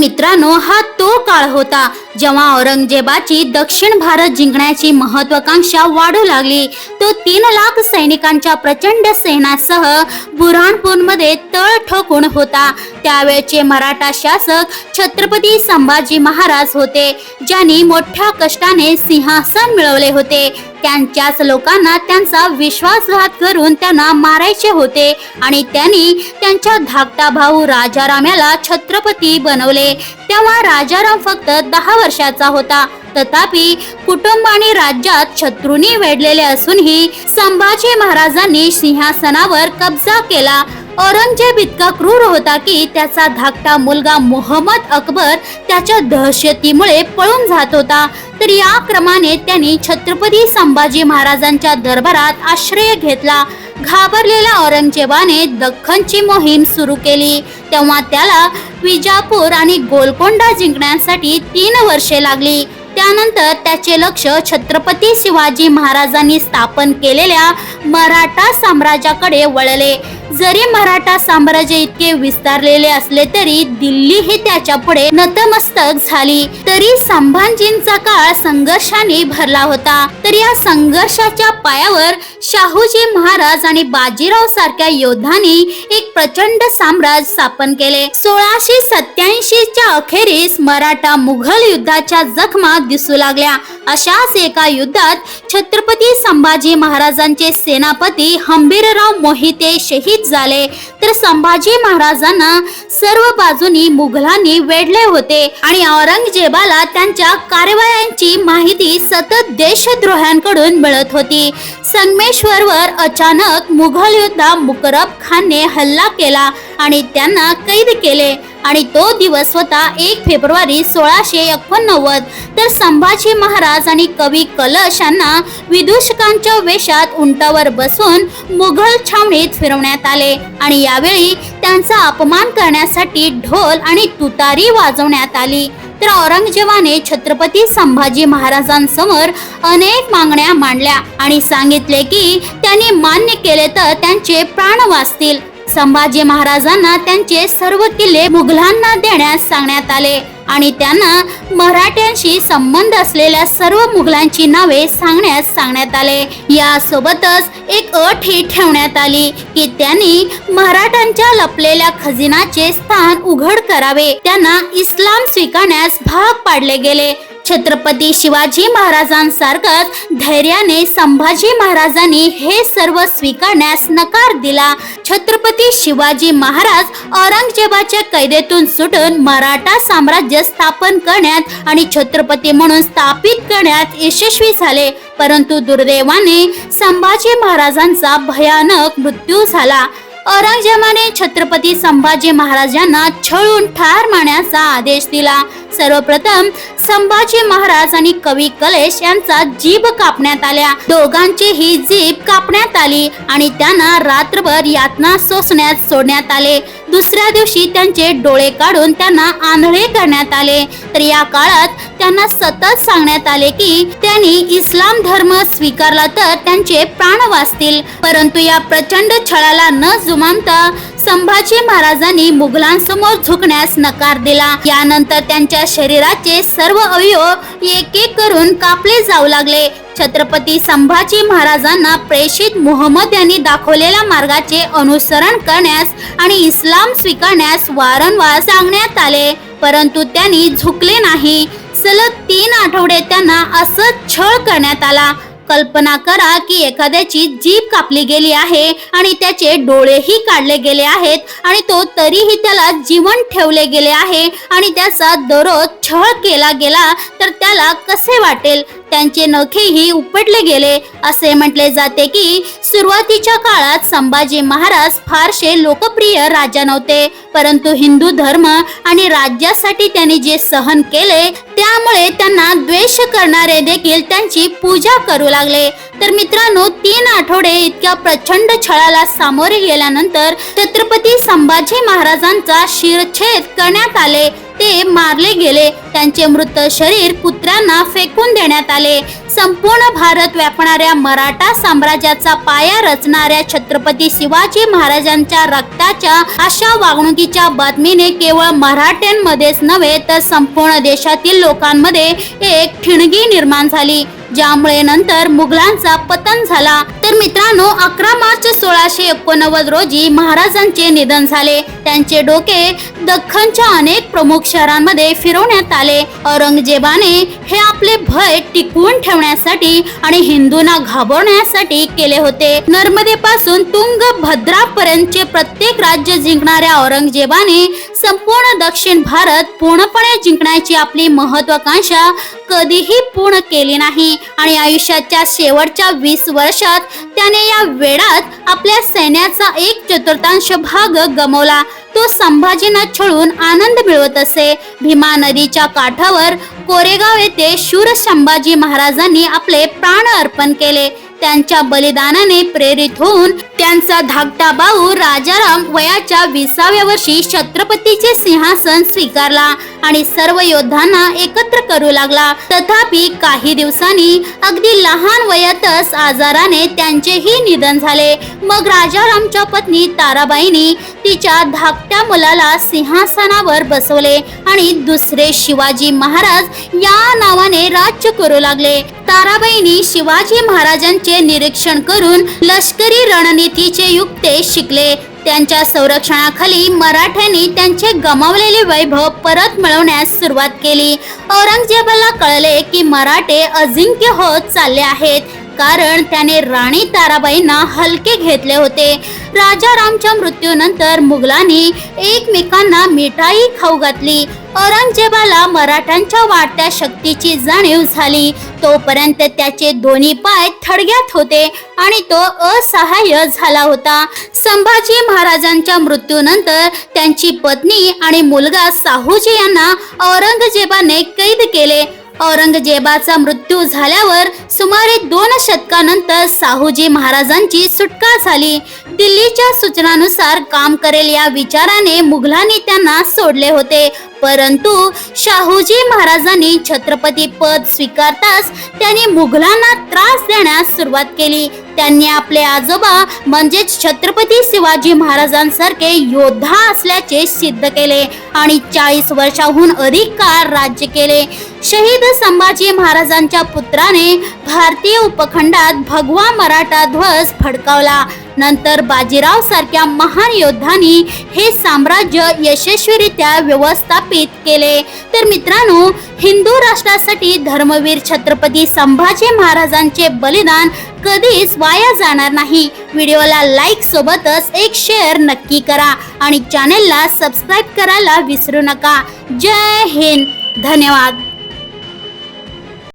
मित्रांनो हा तो काळ होता. जेव्हा औरंगजेबाची दक्षिण भारत जिंकण्याची महत्वाकांक्षा वाढू लागली तो तीन लाख सैनिकांच्या प्रचंड सेनासह बुरहाणपूरमध्ये तळ ठोकून होता. त्यावेळचे मराठा शासक छत्रपती संभाजी महाराज होते ज्यांनी मोठ्या कष्टाने सिंहासन मिळवले होते. त्यांच्याच लोकांना त्यांचा विश्वासघात करून त्यांना मारायचे होते आणि त्यांनी त्यांच्या धाकटा भाऊ राजाराम याला छत्रपती बनवले. तेव्हा राजाराम फक्त दहा वर्षाचा होता. तथापि कुटुंब आणि राज्यात शत्रूंनी वेढलेले असूनही संभाजी महाराजांनी सिंहासनावर कब्जा केला. औरंगजेब इतका क्रूर होता की त्याचा धाकटा मुलगा मोहम्मद अकबर त्याच्या दहशतीमुळे पळून जात होता. तर या क्रमाने त्यांनी छत्रपती संभाजी महाराजांच्या दरबारात आश्रय घेतला. घाबरलेल्या औरंगजेबाने दख्खनची मोहीम सुरू केली. तेव्हा त्याला विजापूर आणि गोलकोंडा जिंकण्यासाठी तीन वर्षे लागली. त्यानंतर त्याचे लक्ष छत्रपती शिवाजी महाराजांनी स्थापन केलेल्या मराठा साम्राज्याकडे वळले. जरी मराठा साम्राज्य इतके विस्तारलेले असले तरी दिल्ली ही त्याच्या पुढे नतमस्तक झाली. तरी संभाजींचा काळ संघर्षाने भरला होता. तर या संघर्षाच्या पायावर शाहूजी महाराज आणि बाजीराव सारख्या योद्धांनी एक प्रचंड साम्राज्य स्थापन केले. सोळाशे सत्याऐंशी च्या अखेरीस मराठा मुघल युद्धाच्या जखमा दिसू लागल्या. अशाच एका युद्धात छत्रपती संभाजी महाराजांचे सेनापती हंबीरराव मोहिते शहीद झाले. तर संभाजी महाराजांना सर्व बाजूनी मुघलांनी वेढले होते आणि औरंगजेबाला त्यांच्या कारवायांची माहिती सतत देशद्रोह्यांकडून मिळत होती. संगमेश्वरवर अचानक मुघल योद्धा मुकरब खानने हल्ला केला आणि त्यांना कैद केले. आणि तो दिवस होता एक फेब्रुवारी सोळाशे एकोणनव्वद. तर संभाजी महाराज आणि कवी कलश यांना विदूषकांच्या वेशात उंटावर बसून मुघल छावणीत फिरवण्यात आले. आणि यावेळी त्यांचा अपमान करण्यासाठी ढोल आणि तुतारी वाजवण्यात आली. तर औरंगजेबाने छत्रपती संभाजी महाराजांसमोर अनेक मागण्या मांडल्या आणि सांगितले की त्यांनी मान्य केले तर त्यांचे प्राण वाचतील. संभाजी महाराजांना त्यांचे सर्व किल्ले मुघलांना देण्यास सांगण्यात आले आणि त्यांना मराठ्यांशी संबंध असलेल्या सर्व मुघलांची नावे सांगण्यास सांगण्यात आले. यासोबतच एक अट ही ठेवण्यात आली की त्यांनी मराठ्यांच्या लपलेल्या खजिनाचे स्थान उघड करावे. त्यांना इस्लाम स्वीकारण्यास भाग पाडले गेले. छत्रपती शिवाजी महाराजांसारखंच धैर्याने संभाजी महाराजांनी हे सर्व स्वीकारण्यास नकार दिला. छत्रपती शिवाजी महाराज औरंगजेबाच्या कैदेतून सुटून मराठा साम्राज्य स्थापन करण्यात आणि छत्रपती म्हणून स्थापित करण्यात यशस्वी झाले. परंतु दुर्दैवाने संभाजी महाराजांचा भयानक मृत्यू झाला. औरंगजेबाने छत्रपती संभाजी महाराजांना छळून ठार मारण्याचा आदेश दिला. सर्वप्रथम संभाजी महाराज आणि कवी कलेश यांचा जीभ कापण्यात आल्या. दोघांची ही जीभ कापण्यात आली आणि त्यांना रात्रभर यातना सोसण्यात सोडण्यात आले. दुसऱ्या दिवशी त्यांचे डोळे काढून त्यांना आंधळे करण्यात आले. तर या काळात त्यांना सतत सांगण्यात आले की त्यांनी इस्लाम धर्म स्वीकारला तर त्यांचे प्राण वाचतील. परंतु या प्रचंड छळाला न जुमानता संभाजी महाराजांनी मुघलांसमोर झुकण्यास नकार दिला. यानंतर त्यांच्या शरीराचे सर्व अवयव एक एक करून कापले जाऊ लागले. छत्रपती संभाजी महाराजांना प्रेषित मोहम्मद यांनी दाखवलेल्या मार्गाचे अनुसरण करण्यास आणि इस्लाम स्वीकारण्यास वारंवार सांगण्यात आले परंतु त्यांनी झुकले नाही. सलग तीन आठवडे त्यांना असंच छळ करण्यात आला. कल्पना करा की एखाद्याची जीभ कापली गेली आहे आणि त्याचे डोळेही काढले गेले आहेत आणि तो तरीही त्याला जीवन ठेवले गेले आहे आणि त्याचा दररोज छळ केला गेला तर त्याला कसे वाटेल? त्यांचे नखेही उपटले गेले. असे म्हटले जाते की सुरुवातीच्या काळात संभाजी महाराज फारसे लोकप्रिय राजा नव्हते. परंतु हिंदू धर्म आणि राज्यासाठी त्यांनी जे सहन केले त्यामुळे त्यांना द्वेष करणारे देखील त्यांची पूजा करू लागले. तर मित्रांनो तीन आठवडे इतक्या प्रचंड छळाला सामोरे गेल्यानंतर छत्रपती संभाजी महाराजांचा शिरछेद करण्यात आले. ते मारले गेले. त्यांचे मृत शरीर कुत्र्यांना फेकून देण्यात आले. संपूर्ण भारत व्यापणाऱ्या मराठा साम्राज्याचा पाया रचणाऱ्या छत्रपती शिवाजी महाराजांच्या रक्ताच्या अशा वागणुकीच्या बातमीने केवळ मराठ्यांमध्येच नव्हे तर संपूर्ण देशातील लोकांमध्ये एक ठिणगी निर्माण झाली ज्यामुळे नंतर मुघलांचा पतन झाला. तर मित्रांनो अकरा मार्च सोळाशे एकोणनव्वद रोजी महाराजांचे निधन झाले. त्यांचे डोके दख्खनच्या अनेक प्रमुख शहरांमध्ये फिरवण्यात आले. औरंगजेबाने हे आपले भय टिकवून ठेवण्यासाठी आणि हिंदूंना घाबरण्यासाठी केले होते. नर्मदेपासून तुंगभद्रापर्यंतचे प्रत्येक राज्य जिंकणाऱ्या औरंगजेबाने संपूर्ण दक्षिण भारत पूर्णपणे जिंकण्याची आपली महत्वाकांक्षा कधीही पूर्ण केली नाही. आणि आयुष्याच्या शेवटच्या वीस वर्षात त्याने या वेळात आपल्या सैन्याचा एक चतुर्थांश भाग गमवला. तो संभाजींना छळून आनंद मिळवत असे. भीमा नदीच्या काठावर कोरेगाव येथे शूर संभाजी महाराजांनी आपले प्राण अर्पण केले. त्यांच्या बलिदानाने प्रेरित होऊन त्यांचा धाकटा भाऊ राजाराम वयाच्या विसाव्या वर्षी छत्रपतीचे सिंहासन स्वीकारला आणि सर्व योद्धांना एकत्र करू लागला. तथापि काही दिवसांनी अगदी लहान वयातच आजाराने त्यांचेही निधन झाले. मग राजारामच्या पत्नी ताराबाईंनी तिच्या धाकट्या मुलाला सिंहासनावर बसवले आणि दुसरे शिवाजी महाराज या नावाने राज्य करू लागले. ताराबाईंनी शिवाजी महाराजांचे निरीक्षण करून लष्करी रणनीतीचे युक्ते शिकले. त्यांच्या संरक्षणाखाली मराठ्यांनी त्यांचे गमावलेले वैभव परत मिळवण्यास सुरुवात केली. औरंगजेबाला कळले की मराठे अजिंक्य होत चालले आहेत. कारण त्याने राणी ताराबाईंना हलके घेतले होते. राजा रामच्या मृत्यूनंतर मुघलांनी एकमेकांना मिठाई खाऊ घातली. औरंगजेबाला मराठ्यांच्या वाढत्या शक्तीची जाणीव झाली. तोपर्यंत त्याचे दोन्ही पाय थडग्यात होते आणि तो असहाय्य झाला होता. संभाजी महाराजांच्या मृत्यूनंतर त्यांची पत्नी आणि मुलगा साहूजी यांना औरंगजेबाने कैद केले. औरंगजेबाचा मृत्यू झाल्यावर सुमारे दोन शतकानंतर साहूजी महाराजांची सुटका झाली. दिल्लीच्या सूचनानुसार काम करेल या विचाराने मुघलांनी त्यांना सोडले होते. परंतु शाहूजी महाराजांनी छत्रपती पद स्वीकारताच त्यांनी मुघलांना त्रास देण्यास सुरुवात केली. त्यांनी आपले आजोबा म्हणजेच छत्रपती शिवाजी महाराजांसारखे योद्धा असल्याचे सिद्ध केले आणि चाळीस वर्षाहून अधिक काळ राज्य केले. शहीद संभाजी महाराजांच्या पुत्राने भारतीय उपखंडात भगवा मराठा ध्वज फडकावला. नंतर बाजीराव सारख्या महान योद्धांनी हे साम्राज्य यशस्वीरित्या व्यवस्थापित केले. तर मित्रांनो हिंदू राष्ट्रासाठी धर्मवीर छत्रपती संभाजी महाराजांचे बलिदान कधीच वाया जाणार नाही. व्हिडिओला लाईक सोबतच एक शेअर नक्की करा आणि चॅनेलला सबस्क्राईब करायला विसरू नका. जय हिंद. धन्यवाद.